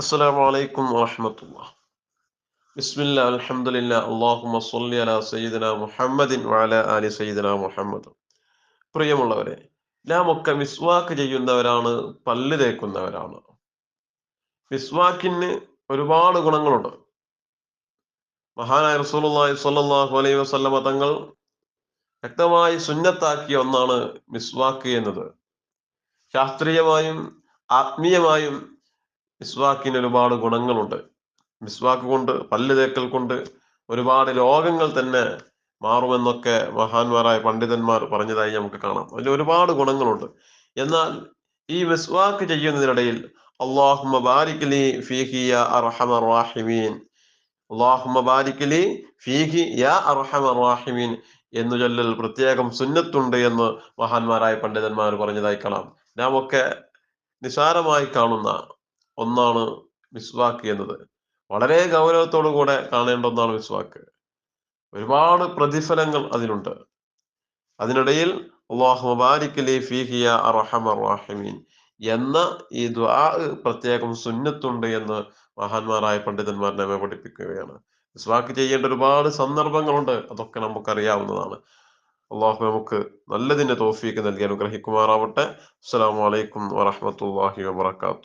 السلام عليكم ورحمة الله بسم الله الحمد لله اللهم صل على سيدنا മുഹമ്മദ് وعلى آل سيدنا മുഹമ്മദ് പ്രിയമുള്ളവരെ നാം ഒക്കെ മിസ്വാക്ക് ചെയ്യുന്നവരാണ് പല്ല് തേക്കുന്നവരാണ് മിസ്വാക്കിന് ഒരുപാട് ഗുണങ്ങളുണ്ട് മഹാനായ റസൂലുള്ളാഹി സ്വല്ലല്ലാഹു അലൈഹി വസല്ലമ തങ്ങൾ വ്യക്തമായി സുന്നത്താക്കിയ ഒന്നാണ് മിസ്വാക്ക് എന്നത് ശാസ്ത്രീയമായും ആത്മീയമായും മിസ്വാക്കിന് ഒരുപാട് ഗുണങ്ങളുണ്ട്. മിസ്വാക്ക് കൊണ്ട് പല്ല് തേക്കൽ കൊണ്ട് ഒരുപാട് രോഗങ്ങൾ തന്നെ മാറുമെന്നൊക്കെ മഹാന്മാരായ പണ്ഡിതന്മാർ പറഞ്ഞതായി നമുക്ക് കാണാം. അതിൽ ഒരുപാട് ഗുണങ്ങളുണ്ട്. എന്നാൽ ഈ മിസ്വാക്ക് ചെയ്യുന്നതിനിടയിൽ അള്ളാഹുമ ബാരിക്കലി ഫീഹി യാ അർഹമർ റാഹിമീൻ. അള്ളാഹുമ ബാരിക്കലി ഫീഹി യാ അർഹമർ റാഹിമീൻ എന്നു ചൊല്ലൽ പ്രത്യേകം സുന്നത്തുണ്ട് എന്ന് മഹാന്മാരായ പണ്ഡിതന്മാർ പറഞ്ഞതായി കാണാം. നാം ഒക്കെ നിസാരമായി കാണുന്ന ഒന്നാണ് മിസ്വാക്ക് എന്നത്. വളരെ ഗൗരവത്തോടു കൂടെ കാണേണ്ട ഒന്നാണ് മിസ്വാക്ക്. ഒരുപാട് പ്രതിഫലങ്ങൾ അതിനുണ്ട് അതിനിടയിൽ അള്ളാഹു മുബാരിക്കലി ഫീഹിയ അർഹമർ റാഹിമീൻ എന്ന ഈ ദ്വാ പ്രത്യേകം സുന്നത്തുണ്ട് എന്ന് മഹാന്മാരായ പണ്ഡിതന്മാർ നമ്മെ പഠിപ്പിക്കുകയാണ്. മിസ്വാക്ക് ചെയ്യേണ്ട ഒരുപാട് സന്ദർഭങ്ങളുണ്ട്. അതൊക്കെ നമുക്കറിയാവുന്നതാണ്. അള്ളാഹു നമുക്ക് നല്ലതിന്റെ തോഫീക്ക് നൽകി അനുഗ്രഹിക്കുമാറാവട്ടെ. അസ്സാം വലൈക്കും വാഹമത്തല്ലാഹി വബറകാതുഹു.